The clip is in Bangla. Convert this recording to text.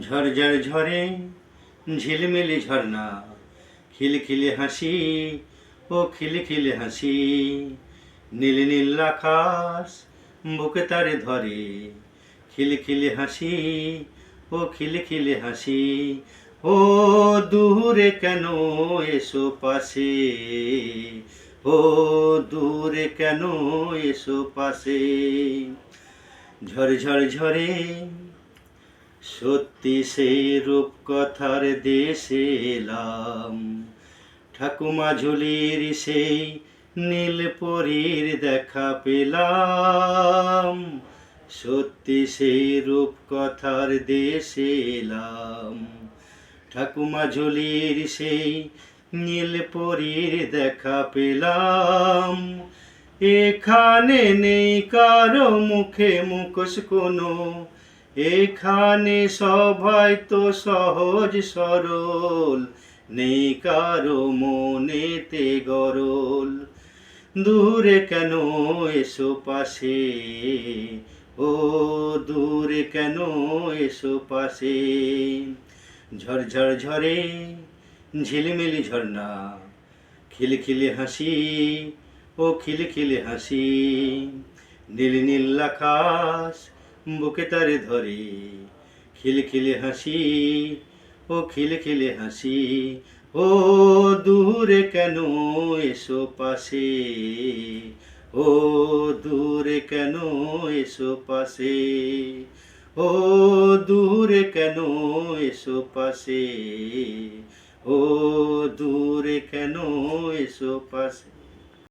ঝরঝর ঝরে ঝিলমিলি ঝর্ণা। খিলখিলে হাসি, ও খিলখিলে হাসি। নীল নীল আকাশ বুকে তারে ধরে। খিলখিলে হাসি, ও খিলখিলে হাসি। ও দূরে কেন এসো পাশে? ও দূরে কেন এসো পাশে? ঝরে ঝরে ঝরে সত্যি সেই রূপকথার দেশে এলাম। ঠাকুমা ঝুলির সেই নীল পরীর দেখা পেলাম। সত্যি সেই রূপকথার দেশে এলাম। ঠাকুমা ঝুলির সেই নীল পরীর দেখা পেলাম। এখানে নেই কারও মুখে মুখোশ কোনো। এখানে সবাই তো সহজ সরল, নেই কারও মনেতে গরল। দূরে কেন এসো পাশে? ও দূরে কেন এসো পাশে? ঝরঝর ঝরে ঝিলমিলি ঝর্ণা, খিলখিলে হাসি, ও খিলখিলে হাসি। নীল নীল আকাশ বুকে তারে ধরে খিলখিলে হাসি, ও খিলখিলে হাসি, ও দূরে কেন এসো পাশে? ও দূরে কেন এসো পাশে? ও দূরে কেন এসো পাশে? ও দূরে কেন এসো পাশে?